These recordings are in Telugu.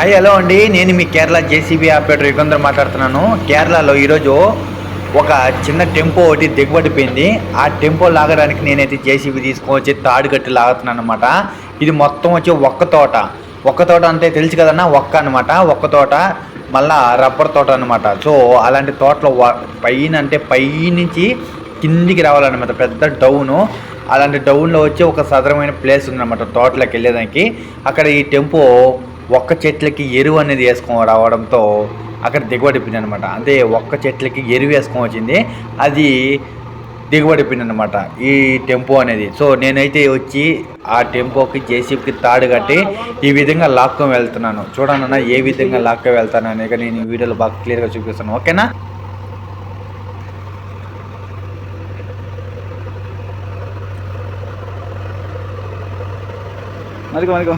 హాయ్ హలో అండి. నేను మీ కేరళ జేసీబీ ఆపరేటర్ యుగంధర్ మాట్లాడుతున్నాను. కేరళలో ఈరోజు ఒక చిన్న టెంపో ఒకటి దిగబడిపోయింది. ఆ టెంపో లాగడానికి నేనైతే జేసీబీ తీసుకొచ్చి తాడు కట్టి లాగుతున్నాను అనమాట ఇది మొత్తం వచ్చి ఒక్క తోట. ఒక్క తోట అంటే తెలుసు కదన్నా? ఒక్క అనమాట ఒక్క తోట మళ్ళా రబ్బర్ తోట అనమాట సో అలాంటి తోటలో పైన అంటే పైనుంచి కిందికి రావాలన్నమాట. పెద్ద డౌను. అలాంటి డౌన్లో వచ్చి ఒక సదరమైన ప్లేస్ ఉందన్నమాట తోటలోకి వెళ్ళేదానికి. అక్కడ ఈ టెంపో ఒక్క చెట్లకి ఎరువు అనేది వేసుకొని రావడంతో అక్కడ దిగుబడిపోయింది అనమాట అంటే ఒక్క చెట్లకి ఎరువు వేసుకొని వచ్చింది. అది దిగుబడిపోయింది అనమాట ఈ టెంపో అనేది. సో నేనైతే వచ్చి ఆ టెంపోకి జేసీబీకి తాడు కట్టి ఈ విధంగా లాక్కొని వెళ్తున్నాను. చూడనన్న ఏ విధంగా లాక్కొని వెళ్తాను అనేది నేను ఈ వీడియోలో బాగా క్లియర్గా చూపిస్తాను ఓకేనా? మరికో మరికో.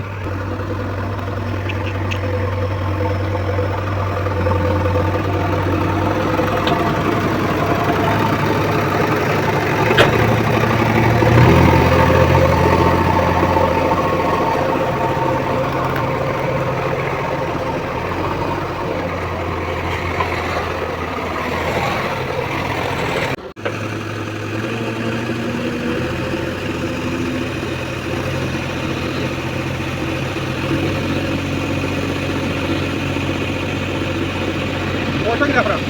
കുറച്ച് കവറാണ്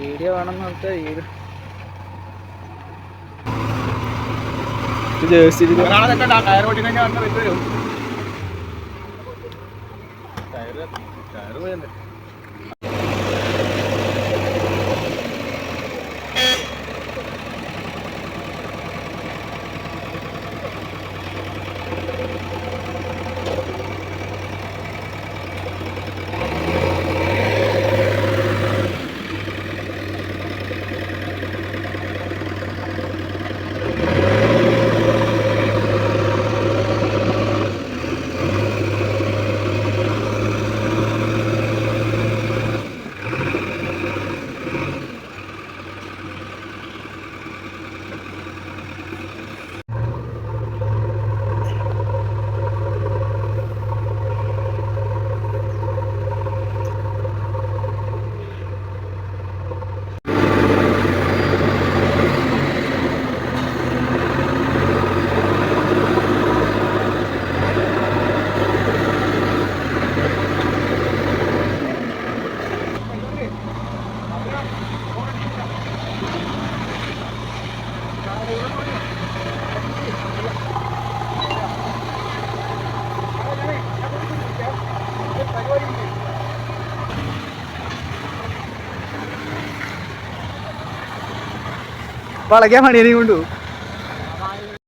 വീഡിയോ വേണമെന്ന് ടയർ ഓടിക്കാൻ ടയർ ടയർ പോയല്ലേ వాళ్ళకేమని అని ఉండు.